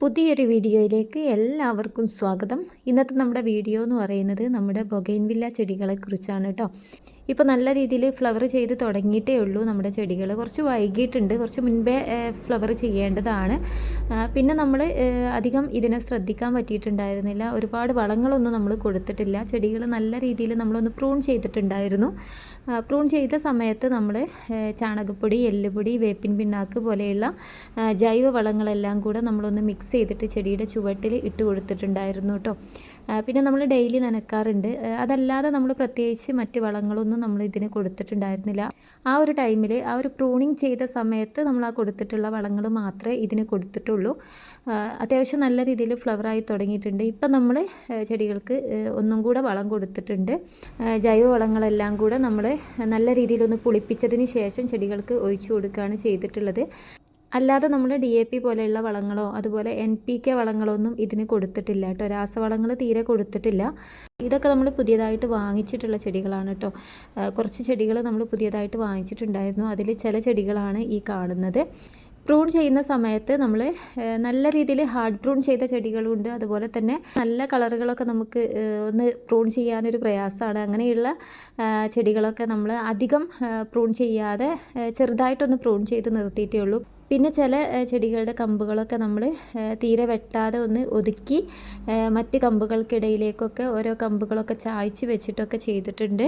പുതിയൊരു വീഡിയോയിലേക്ക് എല്ലാവർക്കും സ്വാഗതം. ഇന്നത്തെ നമ്മുടെ വീഡിയോ എന്ന് പറയുന്നത് നമ്മുടെ ബൊഗൈൻവില്ല ചെടികളെക്കുറിച്ചാണ് കേട്ടോ. ഇപ്പോൾ നല്ല രീതിയിൽ ഫ്ലവർ ചെയ്ത് തുടങ്ങിയിട്ടേ ഉള്ളൂ നമ്മുടെ ചെടികൾ കുറച്ച് വൈകിയിട്ടുണ്ട്. കുറച്ച് മുൻപേ ഫ്ലവർ ചെയ്യേണ്ടതാണ്. പിന്നെ നമ്മൾ അധികം ഇതിനെ ശ്രദ്ധിക്കാൻ പറ്റിയിട്ടുണ്ടായിരുന്നില്ല. ഒരുപാട് വളങ്ങളൊന്നും നമ്മൾ കൊടുത്തിട്ടില്ല. ചെടികൾ നല്ല രീതിയിൽ നമ്മളൊന്ന് പ്രൂൺ ചെയ്തിട്ടുണ്ടായിരുന്നു. പ്രൂൺ ചെയ്ത സമയത്ത് നമ്മൾ ചാണകപ്പൊടി എല്ലുപൊടി വേപ്പിൻ പിണ്ണാക്ക് പോലെയുള്ള ജൈവ വളങ്ങളെല്ലാം കൂടെ നമ്മളൊന്ന് മിക്സ് ചെയ്തിട്ട് ചെടിയുടെ ചുവട്ടിൽ ഇട്ട് കൊടുത്തിട്ടുണ്ടായിരുന്നു കേട്ടോ. പിന്നെ നമ്മൾ ഡെയിലി നനക്കാറുണ്ട്. അതല്ലാതെ നമ്മൾ പ്രത്യേകിച്ച് മറ്റ് വളങ്ങളൊന്നും ഒന്നും നമ്മൾ ഇതിന് കൊടുത്തിട്ടുണ്ടായിരുന്നില്ല. ആ ഒരു ടൈമിൽ ആ ഒരു പ്രൂണിങ് ചെയ്ത സമയത്ത് നമ്മൾ ആ കൊടുത്തിട്ടുള്ള വളങ്ങൾ മാത്രമേ ഇതിന് കൊടുത്തിട്ടുള്ളൂ. അത്യാവശ്യം നല്ല രീതിയിൽ ഫ്ലവറായി തുടങ്ങിയിട്ടുണ്ട്. ഇപ്പം നമ്മൾ ചെടികൾക്ക് ഒന്നും കൂടെ വളം കൊടുത്തിട്ടുണ്ട്. ജൈവ വളങ്ങളെല്ലാം കൂടെ നമ്മൾ നല്ല രീതിയിലൊന്ന് പുളിപ്പിച്ചതിന് ശേഷം ചെടികൾക്ക് ഒഴിച്ചു കൊടുക്കുകയാണ് ചെയ്തിട്ടുള്ളത്. അല്ലാതെ നമ്മൾ ഡി എ പി പോലെയുള്ള വളങ്ങളോ അതുപോലെ എൻ പി കെ വളങ്ങളോ ഒന്നും ഇതിന് കൊടുത്തിട്ടില്ല കേട്ടോ. രാസവളങ്ങൾ തീരെ കൊടുത്തിട്ടില്ല. ഇതൊക്കെ നമ്മൾ പുതിയതായിട്ട് വാങ്ങിച്ചിട്ടുള്ള ചെടികളാണ് കേട്ടോ. കുറച്ച് ചെടികൾ നമ്മൾ പുതിയതായിട്ട് വാങ്ങിച്ചിട്ടുണ്ടായിരുന്നു. അതിൽ ചില ചെടികളാണ് ഈ കാണുന്നത്. പ്രൂൺ ചെയ്യുന്ന സമയത്ത് നമ്മൾ നല്ല രീതിയിൽ ഹാർഡ് പ്രൂൺ ചെയ്ത ചെടികളുണ്ട്. അതുപോലെ തന്നെ നല്ല കളറുകളൊക്കെ നമുക്ക് ഒന്ന് പ്രൂൺ ചെയ്യാനൊരു പ്രയാസമാണ് അങ്ങനെയുള്ള ചെടികളൊക്കെ നമ്മൾ അധികം പ്രൂൺ ചെയ്യാതെ ചെറുതായിട്ടൊന്ന് പ്രൂൺ ചെയ്ത് നിർത്തിയിട്ടേ ഉള്ളൂ. പിന്നെ ചില ചെടികളുടെ കമ്പുകളൊക്കെ നമ്മൾ തീരെ വെട്ടാതെ ഒന്ന് ഒതുക്കി മറ്റ് കമ്പുകൾക്കിടയിലേക്കൊക്കെ ഓരോ കമ്പുകളൊക്കെ ചായ്ച്ച് വെച്ചിട്ടൊക്കെ ചെയ്തിട്ടുണ്ട്.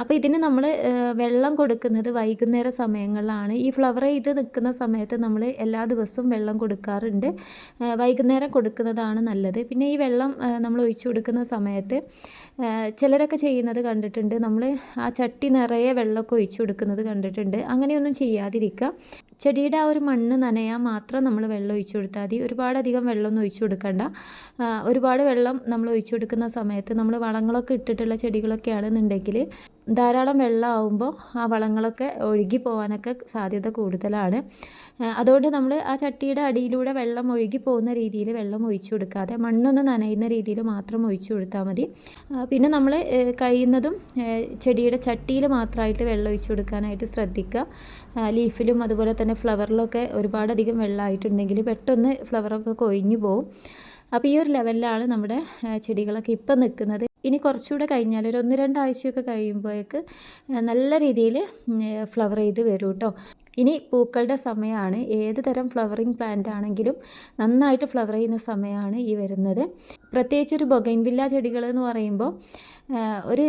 അപ്പോൾ ഇതിന് നമ്മൾ വെള്ളം കൊടുക്കുന്നത് വൈകുന്നേര സമയങ്ങളിലാണ്. ഈ ഫ്ലവർ ചെയ്ത് നിൽക്കുന്ന സമയത്ത് നമ്മൾ എല്ലാ ദിവസവും വെള്ളം കൊടുക്കാറുണ്ട്. വൈകുന്നേരം കൊടുക്കുന്നതാണ് നല്ലത്. പിന്നെ ഈ വെള്ളം നമ്മൾ ഒഴിച്ചു കൊടുക്കുന്ന സമയത്ത് ചിലരൊക്കെ ചെയ്യുന്നത് കണ്ടിട്ടുണ്ട്. നമ്മൾ ആ ചട്ടി നിറയെ വെള്ളമൊക്കെ ഒഴിച്ചു കൊടുക്കുന്നത് കണ്ടിട്ടുണ്ട്. അങ്ങനെയൊന്നും ചെയ്യാതിരിക്കുക. ചെടിയുടെ ആ ഒരു മണ്ണ് നനയാൻ മാത്രം നമ്മൾ വെള്ളം ഒഴിച്ചു കൊടുത്താൽ മതി. ഒരുപാടധികം വെള്ളമൊന്നും ഒഴിച്ചു കൊടുക്കണ്ട. ഒരുപാട് വെള്ളം നമ്മൾ ഒഴിച്ചു കൊടുക്കുന്ന സമയത്ത് നമ്മൾ വളങ്ങളൊക്കെ ഇട്ടിട്ടുള്ള ചെടികളൊക്കെ ആണെന്നുണ്ടെങ്കിൽ ധാരാളം വെള്ളം ആവുമ്പോൾ ആ വളങ്ങളൊക്കെ ഒഴുകി പോകാനൊക്കെ സാധ്യത കൂടുതലാണ്. അതുകൊണ്ട് നമ്മൾ ആ ചട്ടിയുടെ അടിയിലൂടെ വെള്ളം ഒഴുകി പോകുന്ന രീതിയിൽ വെള്ളം ഒഴിച്ചു കൊടുക്കാതെ മണ്ണൊന്ന് നനയുന്ന രീതിയിൽ മാത്രം ഒഴിച്ചു കൊടുത്താൽ മതി. പിന്നെ നമ്മൾ കഴിയുന്നതും ചെടിയുടെ ചട്ടിയിൽ മാത്രമായിട്ട് വെള്ളം ഒഴിച്ചു കൊടുക്കാനായിട്ട് ശ്രദ്ധിക്കുക. ലീഫിലും അതുപോലെ തന്നെ ഫ്ലവറിലൊക്കെ ഒരുപാടധികം വെള്ളമായിട്ടുണ്ടെങ്കിൽ പെട്ടെന്ന് ഫ്ലവറൊക്കെ കൊഴിഞ്ഞു പോകും അപ്പോൾ ഈ ഒരു ലെവലിലാണ് നമ്മുടെ ചെടികളൊക്കെ ഇപ്പം നിൽക്കുന്നത്. ഇനി കുറച്ചുകൂടെ കഴിഞ്ഞാൽ ഒരു ഒന്ന് രണ്ടാഴ്ചയൊക്കെ കഴിയുമ്പോഴേക്ക് നല്ല രീതിയിൽ ഫ്ലവർ ചെയ്ത് വരും കേട്ടോ ഇനി പൂക്കളുടെ സമയമാണ്. ഏത് തരം ഫ്ലവറിങ് പ്ലാന്റ് ആണെങ്കിലും നന്നായിട്ട് ഫ്ലവർ ചെയ്യുന്ന സമയമാണ് ഈ വരുന്നത്. പ്രത്യേകിച്ച് ഒരു ബൊഗൈൻവില്ല ചെടികൾ എന്ന് പറയുമ്പോൾ ഒരു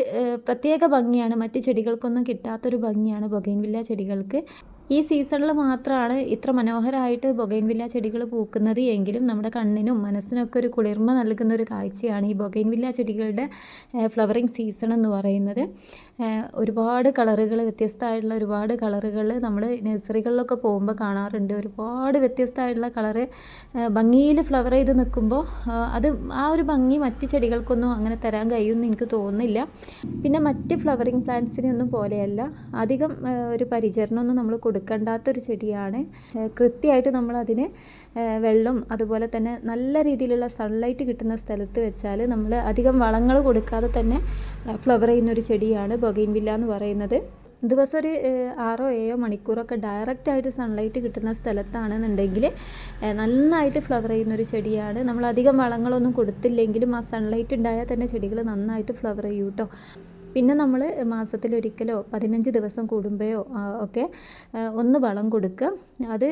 പ്രത്യേക ഭംഗിയാണ്. മറ്റ് ചെടികൾക്കൊന്നും കിട്ടാത്തൊരു ഭംഗിയാണ് ബൊഗൈൻവില്ല ചെടികൾക്ക്. ഈ സീസണിൽ മാത്രമാണ് ഇത്ര മനോഹരമായിട്ട് ബൊഗൈൻവില്ല ചെടികൾ പൂക്കുന്നത്. എങ്കിലും നമ്മുടെ കണ്ണിനും മനസ്സിനൊക്കെ ഒരു കുളിർമ നൽകുന്ന ഒരു കാഴ്ചയാണ് ഈ ബൊഗൈൻവില്ല ചെടികളുടെ ഫ്ലവറിങ് സീസൺ എന്ന് പറയുന്നത്. ഒരുപാട് കളറുകൾ വ്യത്യസ്തമായിട്ടുള്ള ഒരുപാട് കളറുകൾ നമ്മൾ നഴ്സറികളിലൊക്കെ പോകുമ്പോൾ കാണാറുണ്ട്. ഒരുപാട് വ്യത്യസ്തമായിട്ടുള്ള കളറ് ഭംഗിയിൽ ഫ്ലവർ ചെയ്ത് നിൽക്കുമ്പോൾ അത് ആ ഒരു ഭംഗി മറ്റ് ചെടികൾക്കൊന്നും അങ്ങനെ തരാൻ കഴിയുമെന്ന് എനിക്ക് തോന്നുന്നില്ല. പിന്നെ മറ്റ് ഫ്ലവറിങ് പ്ലാന്റ്സിനൊന്നും പോലെയല്ല. അധികം ഒരു പരിചരണമൊന്നും നമ്മൾ കൊടുക്കേണ്ടാത്തൊരു ചെടിയാണ്. കൃത്യമായിട്ട് നമ്മൾ അതിന് വെള്ളം അതുപോലെ തന്നെ നല്ല രീതിയിലുള്ള സൺലൈറ്റ് കിട്ടുന്ന സ്ഥലത്ത് വെച്ചാൽ നമ്മൾ അധികം വളങ്ങൾ കൊടുക്കാതെ തന്നെ ഫ്ലവർ ചെയ്യുന്ന ഒരു ചെടിയാണ് ബൊഗൈൻവില്ല എന്ന് പറയുന്നത്. ദിവസം ഒരു ആറോ ഏഴോ മണിക്കൂറൊക്കെ ഡയറക്റ്റായിട്ട് സൺലൈറ്റ് കിട്ടുന്ന സ്ഥലത്താണെന്നുണ്ടെങ്കിൽ നന്നായിട്ട് ഫ്ലവർ ചെയ്യുന്ന ഒരു ചെടിയാണ്. നമ്മൾ അധികം വളങ്ങളൊന്നും കൊടുത്തില്ലെങ്കിലും ആ സൺലൈറ്റ് ഉണ്ടായാൽ തന്നെ ചെടികൾ നന്നായിട്ട് ഫ്ലവർ ചെയ്യും കേട്ടോ പിന്നെ നമ്മൾ മാസത്തിലൊരിക്കലോ പതിനഞ്ച് ദിവസം കൂടുമ്പോഴോ ഒക്കെ ഒന്ന് വളം കൊടുക്കുക. അത്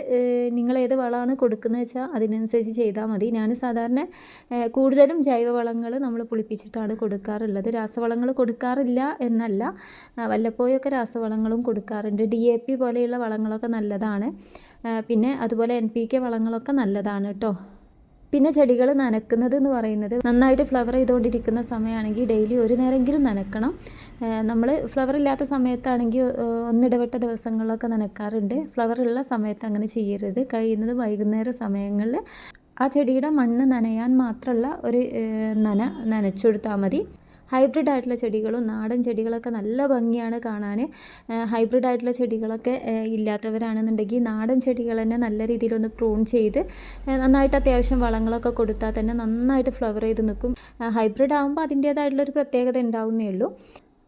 നിങ്ങൾ ഏത് വളമാണ് കൊടുക്കുന്നത് വെച്ചാൽ അതിനനുസരിച്ച് ചെയ്താൽ മതി. ഞാൻ സാധാരണ കൂടുതലും ജൈവവളങ്ങൾ നമ്മൾ പുളിപ്പിച്ചിട്ടാണ് കൊടുക്കാറുള്ളത്. രാസവളങ്ങൾ കൊടുക്കാറില്ല എന്നല്ല. വല്ലപ്പോഴൊക്കെ രാസവളങ്ങളും കൊടുക്കാറുണ്ട്. ഡി എ പി പോലെയുള്ള വളങ്ങളൊക്കെ നല്ലതാണ്. പിന്നെ അതുപോലെ എൻ പി കെ വളങ്ങളൊക്കെ നല്ലതാണ് കേട്ടോ പിന്നെ ചെടികൾ നനക്കുന്നത് എന്ന് പറയുന്നത് നന്നായിട്ട് ഫ്ലവർ ചെയ്തുകൊണ്ടിരിക്കുന്ന സമയമാണെങ്കിൽ ഡെയിലി ഒരു നേരമെങ്കിലും നനക്കണം. നമ്മൾ ഫ്ലവർ ഇല്ലാത്ത സമയത്താണെങ്കിൽ ഒന്നിടവിട്ട ദിവസങ്ങളിലൊക്കെ നനക്കാറുണ്ട്. ഫ്ലവർ ഉള്ള സമയത്ത് അങ്ങനെ ചെയ്യരുത്. കഴിയുന്നത് വൈകുന്നേര സമയങ്ങളിൽ ആ ചെടിയുടെ മണ്ണ് നനയാൻ മാത്രമുള്ള ഒരു നന നനച്ചു കൊടുത്താൽ മതി. ഹൈബ്രിഡ് ആയിട്ടുള്ള ചെടികളും നാടൻ ചെടികളൊക്കെ നല്ല ഭംഗിയാണ് കാണാൻ. ഹൈബ്രിഡ് ആയിട്ടുള്ള ചെടികളൊക്കെ ഇല്ലാത്തവരാണെന്നുണ്ടെങ്കിൽ നാടൻ ചെടികൾ തന്നെ നല്ല രീതിയിലൊന്ന് പ്രൂൺ ചെയ്ത് നന്നായിട്ട് അത്യാവശ്യം വളങ്ങളൊക്കെ കൊടുത്താൽ തന്നെ നന്നായിട്ട് ഫ്ലവർ ചെയ്ത് നിൽക്കും. ഹൈബ്രിഡ് ആകുമ്പോൾ അതിന്റേതായിട്ടുള്ളൊരു പ്രത്യേകത ഉണ്ടാവുന്നേ ഉള്ളൂ.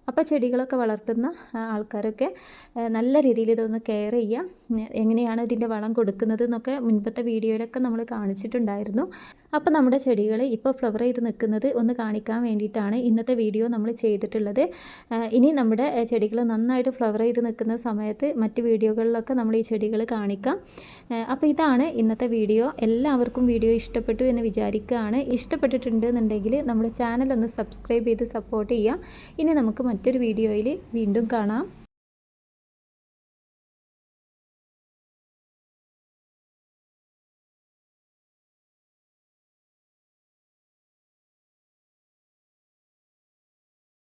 അപ്പോൾ ചെടികളൊക്കെ വളർത്തുന്ന ആൾക്കാരൊക്കെ നല്ല രീതിയിൽ ഇതൊന്ന് കെയർ ചെയ്യുക. എങ്ങനെയാണ് ഇതിന്റെ വളം കൊടുക്കുന്നത് എന്നൊക്കെ മുൻപത്തെ വീഡിയോയിലൊക്കെ നമ്മൾ കാണിച്ചിട്ടുണ്ടായിരുന്നു. അപ്പോൾ നമ്മുടെ ചെടികൾ ഇപ്പോൾ ഫ്ലവർ ചെയ്ത് നിൽക്കുന്നത് ഒന്ന് കാണിക്കാൻ വേണ്ടിയിട്ടാണ് ഇന്നത്തെ വീഡിയോ നമ്മൾ ചെയ്തിട്ടുള്ളത്. ഇനി നമ്മുടെ ചെടികൾ നന്നായിട്ട് ഫ്ലവർ ചെയ്ത് നിൽക്കുന്ന സമയത്ത് മറ്റ് വീഡിയോകളിലൊക്കെ നമ്മൾ ഈ ചെടികൾ കാണിക്കാം. അപ്പോൾ ഇതാണ് ഇന്നത്തെ വീഡിയോ എല്ലാവർക്കും വീഡിയോ ഇഷ്ടപ്പെട്ടു എന്ന് വിചാരിക്കുകയാണ്. ഇഷ്ടപ്പെട്ടിട്ടുണ്ട് എന്നുണ്ടെങ്കിൽ നമ്മുടെ ചാനൽ ഒന്ന് സബ്സ്ക്രൈബ് ചെയ്ത് സപ്പോർട്ട് ചെയ്യാം. ഇനി നമുക്ക് മറ്റൊരു വീഡിയോയിൽ വീണ്ടും കാണാം.